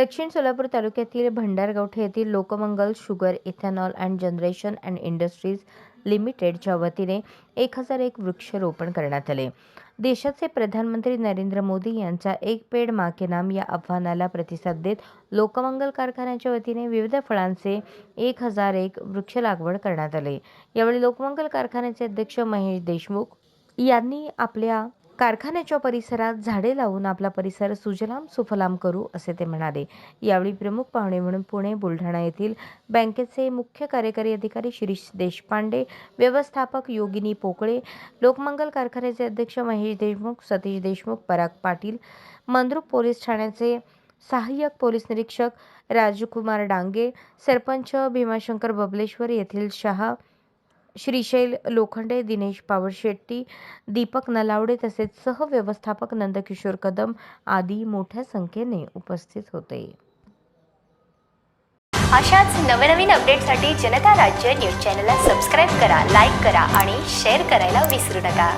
दक्षिण सोलापूर तालुक्यातील भंडारगवठे येथील Lokmangal sugar ethanol and generation and industries लिमिटेडच्या वतीने एक हजार एक वृक्षरोपण करण्यात आले. देशाचे प्रधानमंत्री नरेंद्र मोदी यांचा एक पेड मा के नाम या आव्हानाला प्रतिसाद देत लोकमंगल कारखान्याच्या वतीने विविध फळांचे एक हजार एक वृक्ष लागवड करण्यात आले. यावेळी लोकमंगल कारखान्याचे अध्यक्ष महेश देशमुख यांनी आपल्या कारखान्याच्या परिसरात झाडे लावून आपला परिसर सुजलाम सुफलाम करू असे ते म्हणाले. यावेळी प्रमुख पाहुणे म्हणून पुणे बुलढाणा येथील बँकेचे मुख्य कार्यकारी अधिकारी शिरीष देशपांडे व्यवस्थापक योगिनी पोकळे लोकमंगल कारखान्याचे अध्यक्ष महेश देशमुख सतीश देशमुख पराग पाटील मंद्रुप पोलीस ठाण्याचे सहाय्यक पोलीस निरीक्षक राजकुमार डांगे सरपंच भीमाशंकर बबलेश्वर येथील शहा श्रीशैल लोखंडे दिनेश पावरशेट्टी दीपक नलावडे तसेच सहव्यवस्थापक नंदकिशोर कदम आदी मोठ्या संख्येने उपस्थित होते. अशाच नवनवीन अपडेटसाठी जनता राज्य न्यूज चॅनलला सबस्क्राईब करा लाईक करा आणि शेअर करायला विसरू नका.